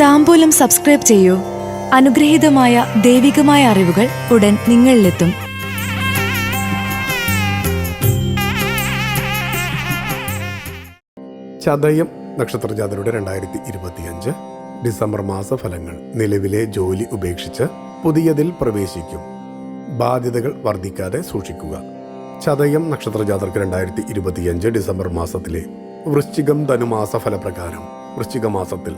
താമ്പൂലം subscribe ചെയ്യൂ. അനുഗ്രഹീതമായ ദൈവികമായ അറിവുകൾ ഉടൻ നിങ്ങളിലെത്തും. ചതയം നക്ഷത്രജാതരുടെ രണ്ടായിരത്തി ഇരുപത്തിയഞ്ച് ഡിസംബർ മാസ ഫലങ്ങൾ നിലവിലെ ജോലി ഉപേക്ഷിച്ച് പുതിയതിൽ പ്രവേശിക്കും. ബാധ്യതകൾ വർദ്ധിക്കാതെ സൂക്ഷിക്കുക. ചതയം നക്ഷത്രജാതർക്ക് രണ്ടായിരത്തി ഇരുപത്തിയഞ്ച് ഡിസംബർ മാസത്തിലെ വൃശ്ചികം ധനുമാസ ഫലപ്രകാരം വൃശ്ചിക മാസത്തിൽ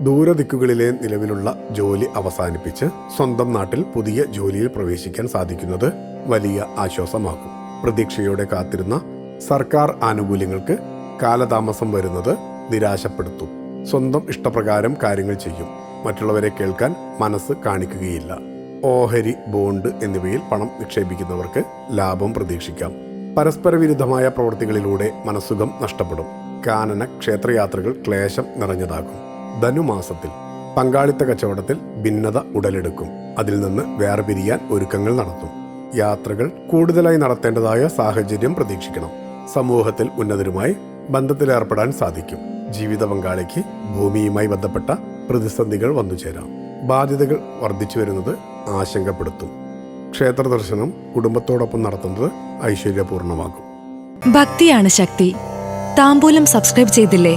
ദൂരദിക്കുകളിലെ നിലവിലുള്ള ജോലി അവസാനിപ്പിച്ച് സ്വന്തം നാട്ടിൽ പുതിയ ജോലിയിൽ പ്രവേശിക്കാൻ സാധിക്കുന്നത് വലിയ ആശ്വാസമാകും പ്രതീക്ഷയോടെ കാത്തിരുന്ന സർക്കാർ ആനുകൂല്യങ്ങൾക്ക് കാലതാമസം വരുന്നത് നിരാശപ്പെടുത്തും. സ്വന്തം ഇഷ്ടപ്രകാരം കാര്യങ്ങൾ ചെയ്യും. മറ്റുള്ളവരെ കേൾക്കാൻ മനസ്സ് കാണിക്കുകയില്ല. ഓഹരി ബോണ്ട് എന്നിവയിൽ പണം നിക്ഷേപിക്കുന്നവർക്ക് ലാഭം പ്രതീക്ഷിക്കാം. പരസ്പര വിരുദ്ധമായ പ്രവൃത്തികളിലൂടെ മനസ്സുഖം നഷ്ടപ്പെടും. കാനന ക്ഷേത്രയാത്രകൾ ക്ലേശം നിറഞ്ഞതാകും. ധനുമാസത്തിൽ പങ്കാളിത്ത കച്ചവടത്തിൽ ഭിന്നത ഉടലെടുക്കും. അതിൽ നിന്ന് വേർപിരിയാൻ ഒരുക്കങ്ങൾ നടത്തും. യാത്രകൾ കൂടുതലായി നടത്തേണ്ടതായ സാഹചര്യം പ്രതീക്ഷിക്കണം. സമൂഹത്തിൽ ഉന്നതരുമായി ബന്ധത്തിലേർപ്പെടാൻ സാധിക്കും. ജീവിത പങ്കാളിക്ക് ഭൂമിയുമായി ബന്ധപ്പെട്ട പ്രതിസന്ധികൾ വന്നുചേരാം. ബാധ്യതകൾ വർദ്ധിച്ചു വരുന്നത് ആശങ്കപ്പെടുത്തും. ക്ഷേത്ര ദർശനം കുടുംബത്തോടൊപ്പം നടത്തുന്നത് ഐശ്വര്യപൂർണമാകും. ഭക്തിയാണ് ശക്തി. താമ്പൂലം സബ്സ്ക്രൈബ് ചെയ്തില്ലേ?